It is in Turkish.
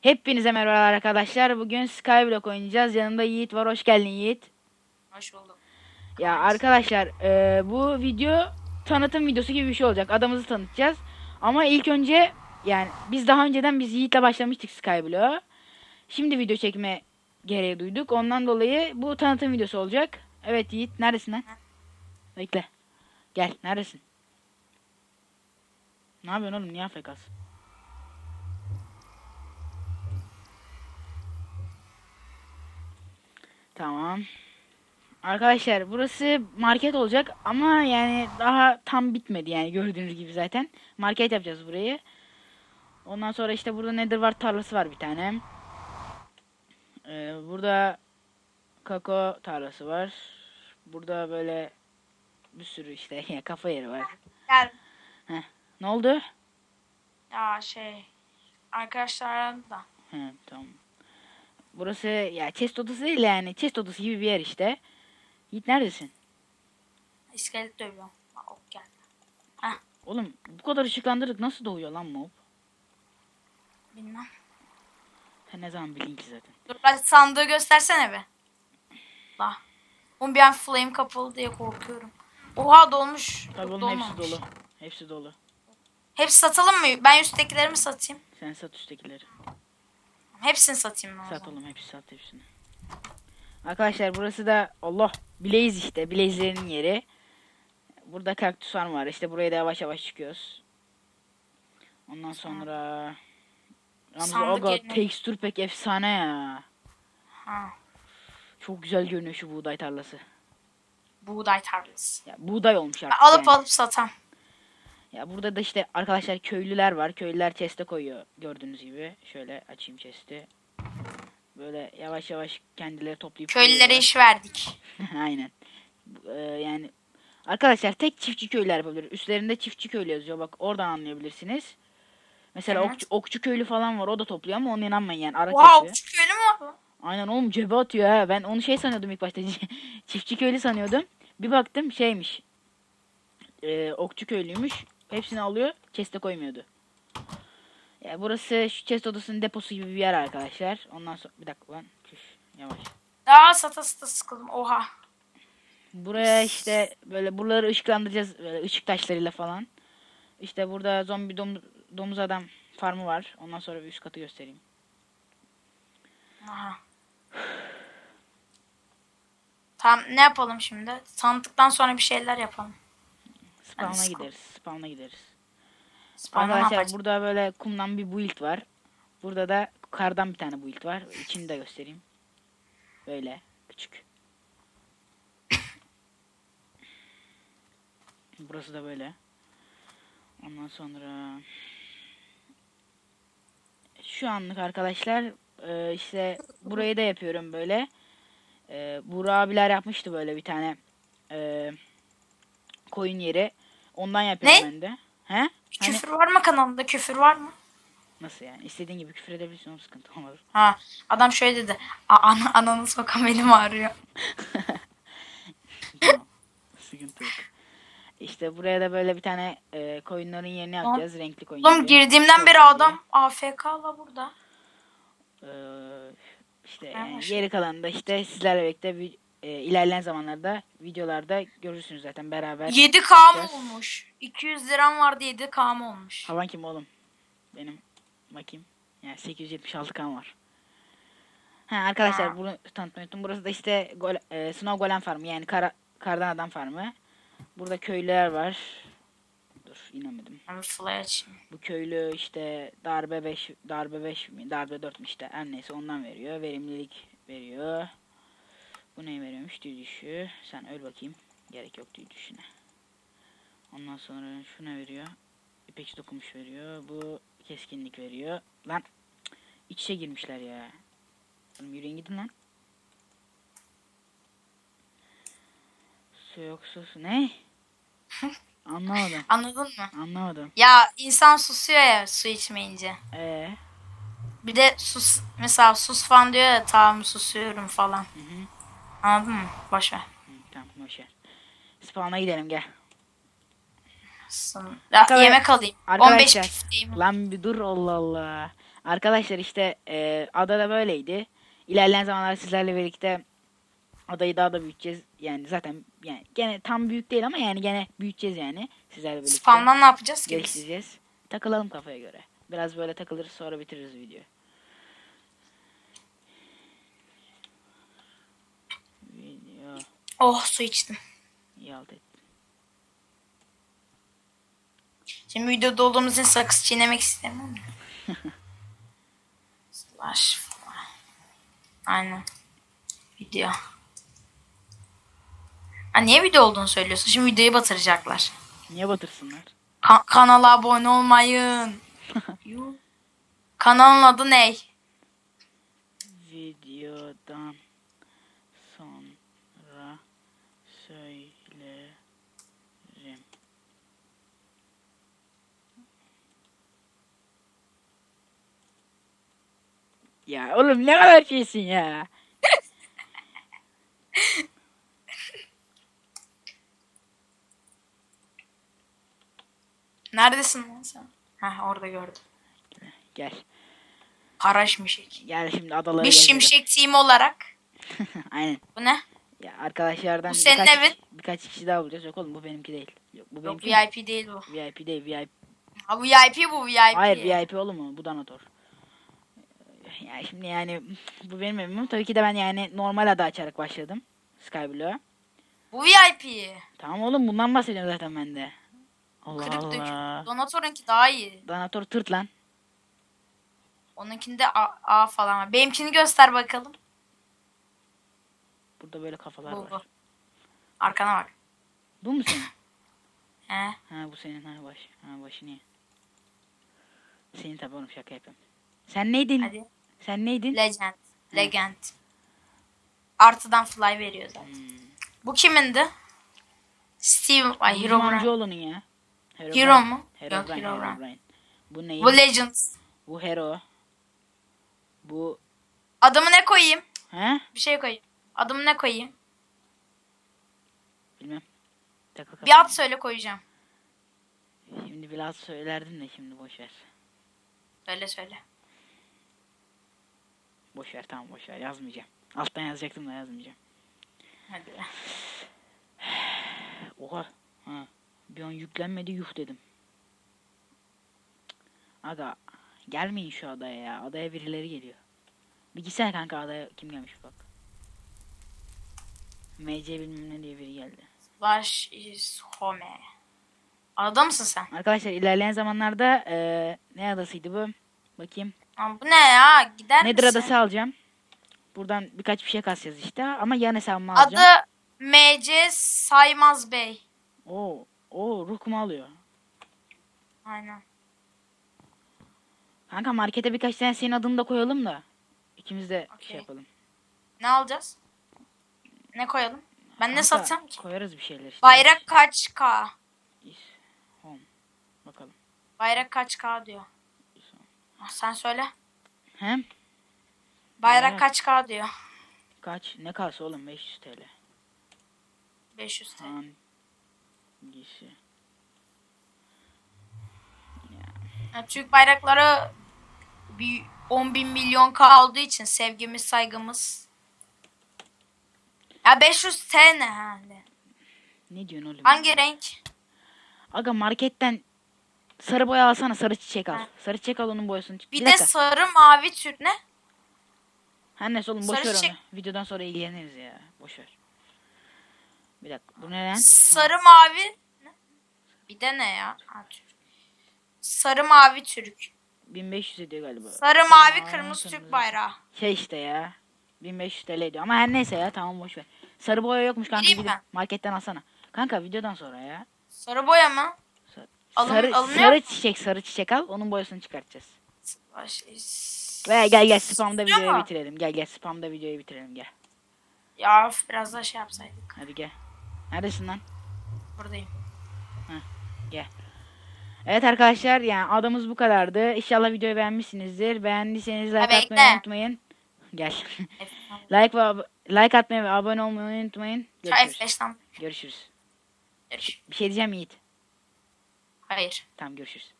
Hepinize merhabalar arkadaşlar. Bugün Skyblock oynayacağız. Yanımda Yiğit var. Hoş geldin Yiğit. Hoş buldum. Ya arkadaşlar e, bu video tanıtım videosu gibi bir şey olacak. Adamızı tanıtacağız. Ama ilk önce yani biz daha önceden biz Yiğit'le başlamıştık Skyblock'a. Şimdi video çekme gereği duyduk. Ondan dolayı bu tanıtım videosu olacak. Evet Yiğit neredesin lan? Bekle. Gel neredesin? Ne yapıyorsun oğlum? Niye AFK'sın? Tamam. Arkadaşlar burası market olacak ama yani daha tam bitmedi yani gördüğünüz gibi zaten. Market yapacağız burayı. Ondan sonra işte burada nedir var tarlası var bir tane. Ee, burada kakao tarlası var. Burada böyle bir sürü işte ya kafa yeri var. Gel. Ne oldu? Ya şey arkadaşlar aradı da. He, tamam. Burası ya chest odası değil yani chest odası gibi bir yer işte. Yiğit neredesin? İskelet dövüyorum. Ok geldi. Oğlum bu kadar ışıklandırdık nasıl doğuyor lan mob? Bilmem. Sen ne zaman bildin ki zaten. Dur hadi sandığı göstersene be. La. Oğlum bir an flame kapalı diye korkuyorum. Oha dolmuş. Tabii oğlum hepsi dolu. Hepsi dolu. Hepsi satalım mı? Ben üsttekileri mi satayım? Sen sat üsttekileri. Hepsini satayım ben o Sat oğlum hepsi sat hepsini. Arkadaşlar burası da Allah Blaze işte. Blaze'lerin yeri. Burada kaktüs farm var. İşte buraya da yavaş yavaş çıkıyoruz. Ondan sonra Sandık aga yerine- tekstür pek efsane ya. Ha. Çok güzel görünüyor şu buğday tarlası. Buğday tarlası. Ya buğday olmuş artık. Alıp yani. alıp satam. Ya burada da işte arkadaşlar köylüler var. Köylüler chest'e koyuyor gördüğünüz gibi. Şöyle açayım chest'i. Böyle yavaş yavaş kendileri toplayıp Köylülere koyuyorlar. iş verdik. Aynen. Bu, e, yani arkadaşlar tek çiftçi köylüler yapabilir. Üstlerinde çiftçi köylü yazıyor. Bak oradan anlayabilirsiniz. Mesela Evet. okçu, okçu köylü falan var. O da topluyor ama ona inanmayın yani. Ara kesiyor. küçük köylü mü var? Aynen oğlum cebe atıyor ha. Ben onu şey sanıyordum ilk başta. çiftçi köylü sanıyordum. Bir baktım şeymiş. E, okçu köylüymüş. Hepsini alıyor. Chest'e koymuyordu. Ya burası şu chest odasının deposu gibi bir yer arkadaşlar. Ondan sonra bir dakika lan. Küş, yavaş. Daha sata sata sıkıldım. Oha. Buraya işte böyle buraları ışıklandıracağız böyle ışık taşlarıyla falan. İşte burada zombi domuz, domuz adam farmı var. Ondan sonra bir üst katı göstereyim. Aha. Tamam ne yapalım şimdi? Sandıktan sonra bir şeyler yapalım. Spawn'a Hadi gideriz. Spawn'a gideriz. Spawn'a Arkadaşlar burada böyle kumdan bir build var. Burada da kardan bir tane build var. İçini de göstereyim. Böyle küçük. Burası da böyle. Ondan sonra şu anlık arkadaşlar e, işte burayı da yapıyorum böyle. E, Burak abiler yapmıştı böyle bir tane e, koyun yeri. Ondan yapıyorum Ne? ben de. He? Hani Küfür var mı kanalında? Küfür var mı? nasıl yani? İstediğin gibi küfür edebilirsin o sıkıntı olmaz. Ha, adam şöyle dedi. "A- Ana, ananı sokan benim ağrıyor. Sıkıntı yok. İşte buraya da böyle bir tane e, koyunların yerini yapacağız. Renkli koyun Oğlum yeri. girdiğimden beri Çok adam AFK la burada. Ee, işte yani hoş. geri kalanı da işte sizlerle birlikte vi- e, ilerleyen zamanlarda videolarda görürsünüz zaten beraber. 7K mı yapacağız. olmuş? 200 liram vardı 7K mı olmuş? Havan kim oğlum? Benim bakayım. Yani 876 kan var. Ha arkadaşlar Ha. bunu tanıtmayı unuttum. Burası da işte gole, e, Snow Golem farmı yani kara, kardan adam farmı. Burada köylüler var. Dur inemedim. Ben bir fly açayım. Bu köylü işte darbe 5 darbe 5 mi darbe 4 mü işte her neyse ondan veriyor. Verimlilik veriyor. Bu ne veriyormuş? Düşü. Sen öl bakayım. Gerek yok düşüne. Ondan sonra şu ne veriyor? İpeç dokumuş veriyor. Bu keskinlik veriyor. Lan iç içe girmişler ya. Oğlum yürüyün gidin lan. Su yok su su. Ne? Anlamadım. Anladın mı? Anlamadım. Ya insan susuyor ya su içmeyince. Ee, Bir de sus mesela sus falan diyor ya tamam susuyorum falan. hı hı. Anladın mı? Boş ver. Hı, tamam boşver. Spawn'a gidelim gel. Ya, Arkadaşlar- yemek alayım. arkadaşlar, 15 pifteyim. Lan bir dur Allah Allah. Arkadaşlar işte e, ada da böyleydi. İlerleyen zamanlarda sizlerle birlikte adayı daha da büyüteceğiz. Yani zaten yani gene tam büyük değil ama yani gene büyüteceğiz yani sizlerle birlikte. Spamdan ne yapacağız ki biz? geliştireceğiz. Takılalım kafaya göre. Biraz böyle takılırız sonra bitiririz videoyu. Video Oh su içtim. yalt et. Şimdi videoda olduğumuz için sakız çiğnemek istemiyorum. Slash falan. Aynen. Video. Ha, niye video olduğunu söylüyorsun? Şimdi videoyu batıracaklar. Niye batırsınlar? Ka- kanala abone olmayın. Kanalın adı ne? Videodan sonra söylerim. Ya oğlum ne kadar şeysin ya. Neredesin lan sen? Heh orada gördüm. Gel. Kara şimşek. Gel şimdi adaları Bir gezelim. şimşek team olarak. Aynen. Bu ne? Ya arkadaşlardan Bu senin birkaç, evin. birkaç kişi daha bulacağız. Yok oğlum bu benimki değil. Yok bu Yok benimki. VIP değil bu. VIP değil VIP. Ha VIP bu VIP. Hayır VIP oğlum mu? Bu Danator. Ya şimdi yani bu benim evim. Tabii ki de ben yani normal ada açarak başladım. Skyblue'a. Bu VIP. Tamam oğlum bundan bahsediyorum zaten ben de. Allah Kırık Allah. Donator'unki daha iyi. Danator tırt lan. Onunkinde A, A falan var. Benimkini göster bakalım. Burada böyle kafalar Bu bu. var. Arkana bak. Bu mu senin? He. ha bu senin ha baş. Ha başı niye? Senin tabii oğlum şaka yapıyorum. Sen neydin? Hadi. Sen neydin? Legend. Legend. Artıdan fly veriyor zaten. Hmm. Bu kimindi? Steve. Ay Hero amcaoğlunun ya. Hero Brian. mu? Hero Yok, Brian, Hero Hero Brian. Brian. Bu neyin? Bu Legends. Bu Hero. Bu Adımı ne koyayım? he? Bir şey koyayım. Adımı ne koyayım? Bilmem. Takıl Bir ad söyle koyacağım. Şimdi biraz söylerdin de şimdi boş ver. Söyle söyle. Boş ver tamam boş ver yazmayacağım. Alttan yazacaktım da yazmayacağım. Hadi. Oha. Ha. Bir an yüklenmedi yuh dedim. Aga gelmeyin şu adaya ya. Adaya birileri geliyor. Bir gitsene kanka adaya kim gelmiş bak. MC bilmem ne diye biri geldi. Slash is home. Adada mısın sen? Arkadaşlar ilerleyen zamanlarda eee, ne adasıydı bu? Bakayım. Lan bu ne ya? Gider Nedir misin? adası alacağım. Buradan birkaç bir şey kasacağız işte ama yan hesabımı alacağım. Adı MC Saymaz Bey. Oo, oo ruh kumu alıyor. Aynen. Kanka markete birkaç tane senin adını da koyalım da. İkimiz de Okey. şey yapalım. Ne alacağız? Ne koyalım? Ben ne Kanka, satsam ki? Koyarız bir şeyler işte. Bayrak kaç K? Home. Bakalım. Bayrak kaç K diyor. Sen söyle. Hem Bayrak Bayrak. kaç K diyor. kaç? Ne kalsa oğlum 500 TL. 500 TL. Hangisi? Yani Türk bayrakları bir 10 bin milyon K olduğu için sevgimiz saygımız. Ya 500 TL ne hani? Ne diyorsun oğlum? Hangi renk? Aga marketten sarı boya alsana sarı çiçek al. Ha. Sarı çiçek al onun boyasını. Bir, Bir, de dakika. sarı mavi tür ne? Her neyse oğlum boş sarı ver çiçek- onu. Videodan sonra ilgileniriz ya. Boş ver. Bir dakika. Bu ne lan? Sarı mavi. Ne? Bir de ne ya? Ha. Sarı mavi Türk. 1500 ediyor galiba. Sarı mavi kırmızı kırmızı. Türk bayrağı. Şey işte ya. 1500 TL ediyor. Ama her neyse ya tamam boş ver. Sarı boya yokmuş kanka. Vereyim gidip ben. Marketten alsana. Kanka videodan sonra ya. Sarı boya mı? Alın- sarı, alınıyor sarı çiçek sarı çiçek al. Onun boyasını çıkartacağız. Ve gel gel spamda videoyu bitirelim. Gel gel spamda videoyu bitirelim gel. Ya of, biraz daha şey yapsaydık. Hadi gel. Neredesin lan? Buradayım. Gel. Evet arkadaşlar yani adamız bu kadardı. İnşallah videoyu beğenmişsinizdir. Beğendiyseniz like Ha, atmayı bekle. unutmayın. Gel. Like ve ab- like atmayı ve abone olmayı unutmayın. Görüşürüz. F5'ten. Görüşürüz. Görüş. Bir şey diyeceğim Yiğit. Hayır. Tamam görüşürüz.